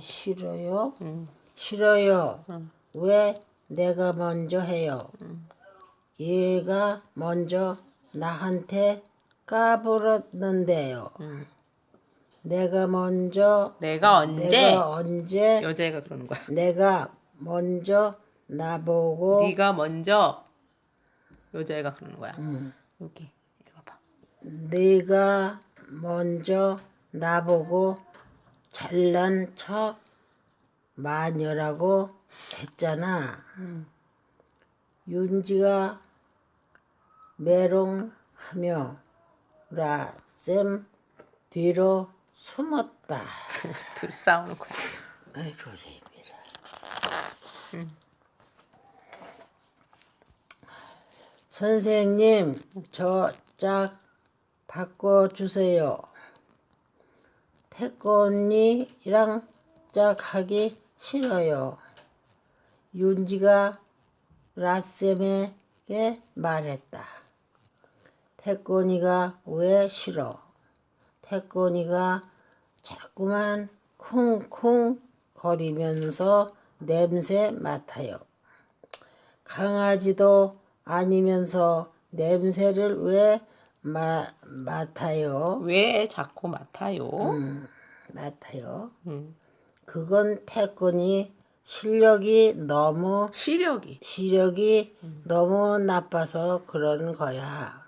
싫어요? 음. 싫어요. 음. 왜 내가 먼저 해요? 얘가 먼저 나한테 까불었는데요. 음. 내가 먼저 내가 언제 내가 언제 여자애가 그러는 거야. 내가 먼저 나보고 네가 먼저 여자애가 그러는 거야. 음, 여기 읽어봐. 네가 먼저 나보고 잘난 척 마녀라고 했잖아. 음. 윤지가 메롱하며 라쌤 뒤로 숨었다. 싸우는 거야. 아이고 재미라. 선생님 저 짝 바꿔주세요. 태권이랑 짝하기 싫어요. 윤지가 라쌤에게 말했다. 태권이가 왜 싫어? 태권이가 자꾸만 쿵쿵 거리면서 냄새 맡아요. 강아지도 아니면서 냄새를 왜 마, 맡아요? 왜 자꾸 맡아요? 음, 맡아요. 음. 그건 태권이 실력이 너무 시력이. 시력이 너무 나빠서 그러는 거야.